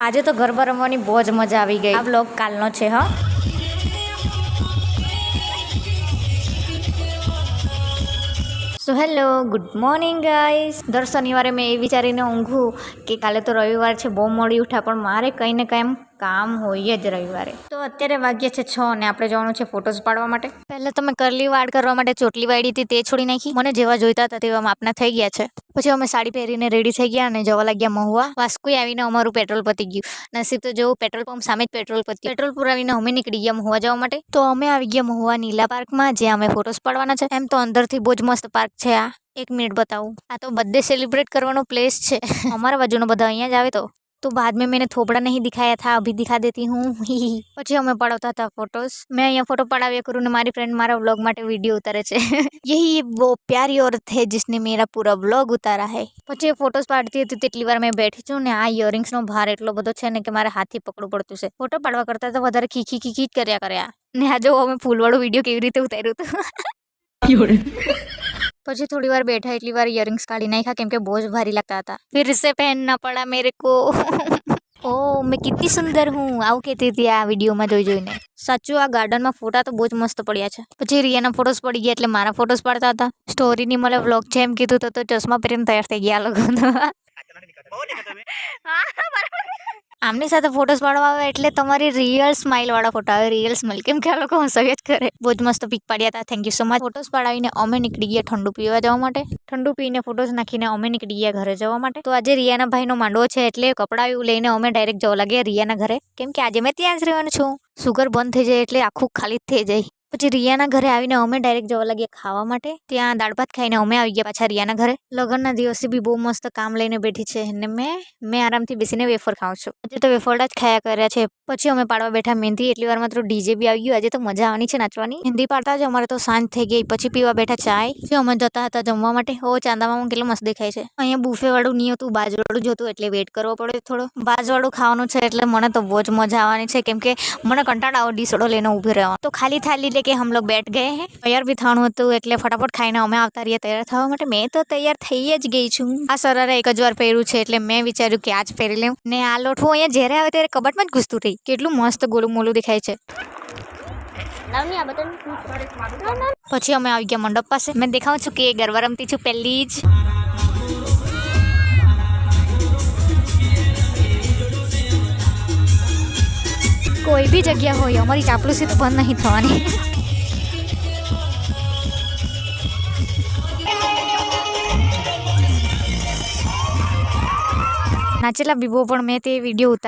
આજે તો ગરબા રમવાની બહુ જ મજા આવી ગઈ. આ બ્લોગ કાલનો છે, હા. So hello good morning guys દર શનિવારે મેં એ વિચારીને ઊંઘું કે કાલે તો રવિવાર છે, બહુ મોડી ઉઠા, પણ મારે કંઈ ને કંઈ એમ કામ હોય જ રવિવારે. તો અત્યારે વાગ્યા છે છ અને આપણે જવાનું છે ફોટોસ પાડવા માટે. પહેલાં તમે કરલી વાળ કરવા માટે ચોટલી વાળી હતી, તે છોડી નાખી. મને જેવા જોઈતા હતા તેવા માપના થઈ ગયા છે. પછી અમે સાડી પહેરીને રેડી થઈ ગયા અને જવા લાગ્યા મહુવા. વાસ્કુઈ આવીને અમારું પેટ્રોલ પતી ગયું. નસીબ તો જેવું પેટ્રોલ પંપ સામે જ પેટ્રોલ પતી પેટ્રોલ પુરાવીને અમે નીકળી ગયા મહુવા જવા માટે. તો અમે આવી ગયા મહુવા નીલા પાર્કમાં, જ્યાં અમે ફોટોસ પાડવાના છે. એમ તો અંદરથી બહુ જ મસ્ત પાર્ક છે આ. એક મિનિટ બતાવું. આ તો બર્થડે સેલિબ્રેટ કરવાનો પ્લેસ છે. અમારા બાજુનો બધા અહીંયા જ આવે તો. तो बाद में मैंने थोबड़ा नहीं दिखाया था अभी दिखा देती हूँ પછી અમે પડાવતા હતા ફોટોસ મેં અહીંયા ફોટો પડાવ્યા કરું ને મારી ફ્રેન્ડ મારા વ્લોગ માટે વિડીયો ઉતારે છે યહી वो प्यारी औरत है जिसने मेरा पूरा व्लॉग उतारा है પછી એ ફોટોસ પાડતી હતી તેટલી વાર મેં બેઠી છું ને આ ઇયરિંગ્સનો ભાર એટલો બધો છે ને કે મારે હાથથી પકડવું પડતું છે ફોટો પાડવા કરતાં તો વધારે ખીખી ખીખી જ કર્યા કર્યા ને આ જો અમે ફૂલવાળો વિડીયો કેવી રીતે ઉતાર્યું હતું પછી થોડી વાર બેઠા એટલી વાર ઇયરિંગ્સ કાઢી નાખ્યા કેમ કે બહુ જ ભારી લાગતા હતા. ફિર સે પહેનના પડા મેરે કો. ઓ મેં કેટલી સુંદર હું આવું કહેતી હતી આ વિડીયોમાં જોઈ જોઈને. સાચું આ ગાર્ડનમાં ફોટા તો બહુ જ મસ્ત પડ્યા છે. પછી રિયાના ફોટોસ પડી ગયા એટલે મારા ફોટોસ પાડતા હતા. સ્ટોરીની મને વ્લોગ છે એમ કીધું તો તો ચશ્મા પહેરીને તૈયાર થઈ ગયા લોકો તો. હા, બરાબર. આમની સાથે ફોટોસ પાડવા આવે એટલે તમારી રિયલ સ્માઇલ વાળા ફોટા આવે રિયલ સ્માઇલ કેમ કે આ લોકો હસવ્યા જ કરે. બહુ જ મસ્ત પિક પાડ્યા હતા. Thank you so much photos પાડાવીને અમે નીકળી ગયા ઠંડુ પીવા જવા માટે. ઠંડુ પીને ફોટોસ નાખીને અમે નીકળી ગયા ઘરે જવા માટે. તો આજે રિયાના ભાઈનો માંડવો છે એટલે કપડાં એવું લઈને અમે ડાયરેક્ટ જવા લાગ્યા રિયાના ઘરે. કેમ કે આજે મેં ત્યાં જ રહેવાનું છું. સુગર બંધ થઈ જાય એટલે આખું ખાલી જ થઈ જાય. પછી રિયાના ઘરે આવીને અમે ડાયરેક્ટ જવા લાગ્યા ખાવા માટે. ત્યાં દાળ ભાત ખાઈને અમે આવી ગયા પાછા રિયાના ઘરે. લગ્નના દિવસે બી બહુ મસ્ત કામ લઈને બેઠી છે અને મેં મેં આરામથી બેસીને વેફર ખાઉં છું. આજે તો વેફરડા જ ખાયા કર્યા છે. પછી અમે પાડવા બેઠા મહેંદી. એટલી વારમાં તો ડીજે બી આવી ગયું. આજે તો મજા આવવાની છે નાચવાની. મહેંદી પાડતા જ અમારે તો સાંજ થઈ ગઈ. પછી પીવા બેઠા ચાય. પછી અમે જતા હતા જમવા માટે. ઓ, ચાંદામાં કેટલો મસ્ત દેખાય છે. અહીંયા બુફે વાળું નહીં હતું, બાજવાળું જ હતું, એટલે વેટ કરવો પડે થોડો. બાજવાળું ખાવાનું છે એટલે મને તો બહુ જ મજા આવવાની છે. કેમ કે મને કંટાળો આવો ડીસડો લઈને ઊભી રહેવાનો. તો ખાલી થાલી લેકે હમ લોગ બેઠ ગયે હે તૈયાર બી થવાનું હતું એટલે ફટાફટ ખાઈને અમે આવતા રહીએ તૈયાર થવા માટે મેં તો તૈયાર થઈ જ ગઈ છું આ સરારે એક જ વાર પહેર્યું છે એટલે મેં વિચાર્યું કે આજ પહેરી લઉં ને આ લોઠું અહીંયા જ્યારે આવે ત્યારે કબાટમાં જ ઘૂસતું રહી કેટલું મસ્ત ગોલું મોલું દેખાય છે પછી અમે આવી ગયા મંડપ પાસે મેં દેખાઉં છું કે ગરબા રમતી છું પહેલી જ બી જગ્યા હોય, અમારી ચાપલુસી તો બંધ નહીં થવાની. નાચેલા બીબો પણ મેં તે વીડિયો ઉતાર